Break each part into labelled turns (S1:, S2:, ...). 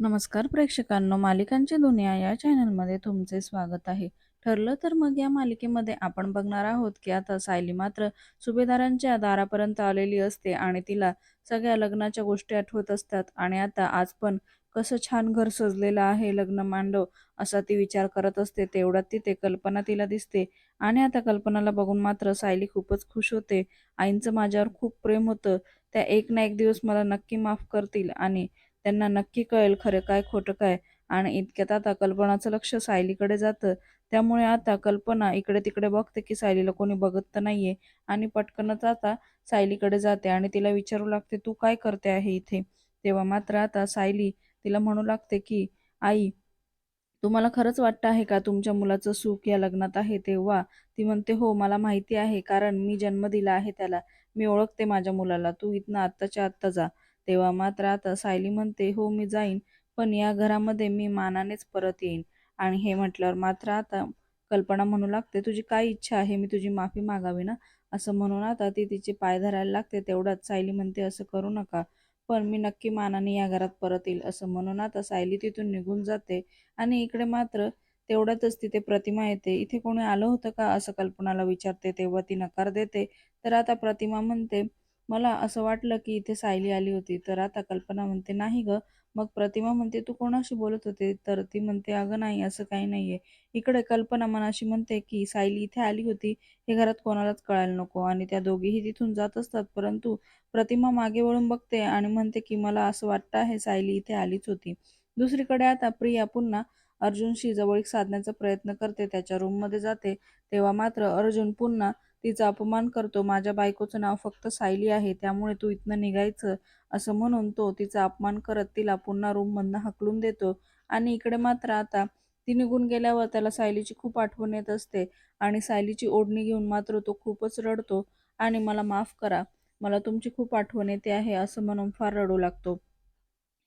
S1: नमस्कार प्रेक्षकांनो मालिकांची दुनिया या चॅनलमध्ये तुमचे स्वागत आहे. ठरलं तर मग या मालिकेमध्ये आपण बघणार आहोत की आता सायली मात्र सुभेदारांच्या दारापर्यंत आलेली असते आणि तिला सगळ्या लग्नाच्या गोष्टी आठवत असतात आणि आता आज पण कसं छान घर सजलेलं आहे लग्न मांडव असा ती विचार करत असते. तेवढ्यात तिथे कल्पना तिला दिसते आणि आता कल्पनाला बघून मात्र सायली खूपच खुश होते. आईंचं माझ्यावर खूप प्रेम होतं. त्या एक ना एक दिवस मला नक्की माफ करतील आणि त्यांना नक्की कळेल खरं काय खोटं काय. आणि इतक्यात आता कल्पनाचं लक्ष सायलीकडे जातं. त्यामुळे आता कल्पना इकडे तिकडे बघते की सायलीला कोणी बघत तर नाहीये. आणि पटकनच आता सायलीकडे जाते आणि तिला विचारू लागते तू काय करते आहे इथे? तेव्हा मात्र आता सायली तिला म्हणू लागते की आई तुम्हाला खरंच वाटतं आहे का तुमच्या मुलाचं सुख या लग्नात आहे? तेव्हा ती म्हणते हो मला माहिती आहे कारण मी जन्म दिला आहे त्याला. मी ओळखते माझ्या मुलाला. तू इथनं आत्ताच्या आत्ता जा. तेव्हा मात्र आता सायली म्हणते हो मी जाईन पण या घरामध्ये मी मानानेच परत येईन. आणि हे म्हटल्यावर मात्र आता कल्पना म्हणू लागते तुझी काय इच्छा आहे? मी तुझी माफी मागावी ना? असं म्हणून आता ती तिचे पाय धरायला लागते तेवढाच सायली म्हणते असं करू नका पण मी नक्की मानाने या घरात परत येईल. असं म्हणून आता सायली तिथून निघून जाते आणि इकडे मात्र तेवढ्यातच तिथे प्रतिमा येते. इथे कोणी आलं होतं का? असं कल्पनाला विचारते तेव्हा ती नकार देते. तर आता प्रतिमा म्हणते मला असं वाटलं की इथे सायली आली होती. तर आता कल्पना म्हणते नाही ग. मग प्रतिमा म्हणते तू कोणाशी बोलत होते? तर ती म्हणते अगं नाही असं काही नाहीये. इकडे कल्पना मनाशी म्हणते की सायली इथे आली होती. हे घरात कोणालाच कळायला नको. आणि त्या दोघीही तिथून जात असतात. परंतु प्रतिमा मागे वळून बघते आणि म्हणते की मला असं वाटतं आहे सायली इथे आलीच होती. दुसरीकडे आता प्रिया पुन्हा अर्जुनशी जवळीक साधण्याचा प्रयत्न करते. त्याच्या रूममध्ये जाते. तेव्हा मात्र अर्जुन पुन्हा तिचा अपमान करतो. माझ्या बायकोचं नाव फक्त सायली आहे त्यामुळे तू इथनं निघायचं असं म्हणून तो तिचा अपमान करत तिला पुन्हा रूममधनं हकलून देतो. आणि इकडे मात्र आता ती निघून गेल्यावर त्याला सायलीची खूप आठवण येत असते आणि सायलीची ओढणी घेऊन मात्र तो खूपच रडतो. आणि मला माफ करा मला तुमची खूप आठवण येते आहे असं म्हणून फार रडू लागतो.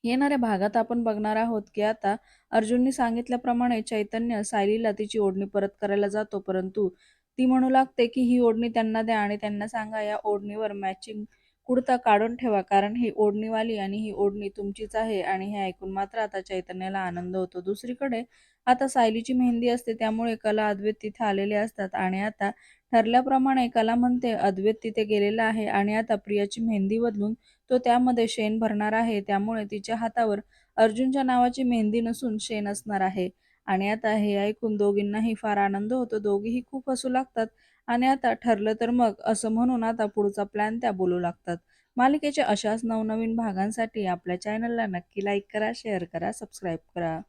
S1: येणाऱ्या भागात आपण बघणार आहोत की आता अर्जुनने सांगितल्याप्रमाणे चैतन्य सायलीला तिची ओढणी परत करायला जातो परंतु ती म्हणू लागते की ही ओढणी त्यांना द्या आणि त्यांना सांगा या ओढणीवर मॅचिंग कुडता काढून ठेवा. कारण ही ओढणीवाली आणि ही ओढणी तुमचीच आहे आणि हे ऐकून मात्र आता चैतन्याला आनंद होतो. दुसरीकडे आता सायलीची मेहंदी असते त्यामुळे कला अद्वैत तिथे आलेले असतात आणि आता ठरल्याप्रमाणे कला म्हणते अद्वैत तिथे गेलेला आहे आणि आता प्रियाची मेहंदी बदलून तो त्यामध्ये शेण भरणार आहे. त्यामुळे तिच्या हातावर अर्जुनच्या नावाची मेहंदी नसून शेण असणार आहे. आणि आता हे ऐकून दोघींनाही फार आनंद होतो. दोघीही खूप हसू लागतात आणि आता ठरलं तर मग असं म्हणून आता पुढचा प्लॅन त्या बोलू लागतात. मालिकेच्या अशाच नवनवीन भागांसाठी आपल्या चॅनलला नक्की लाईक करा शेअर करा सबस्क्राईब करा.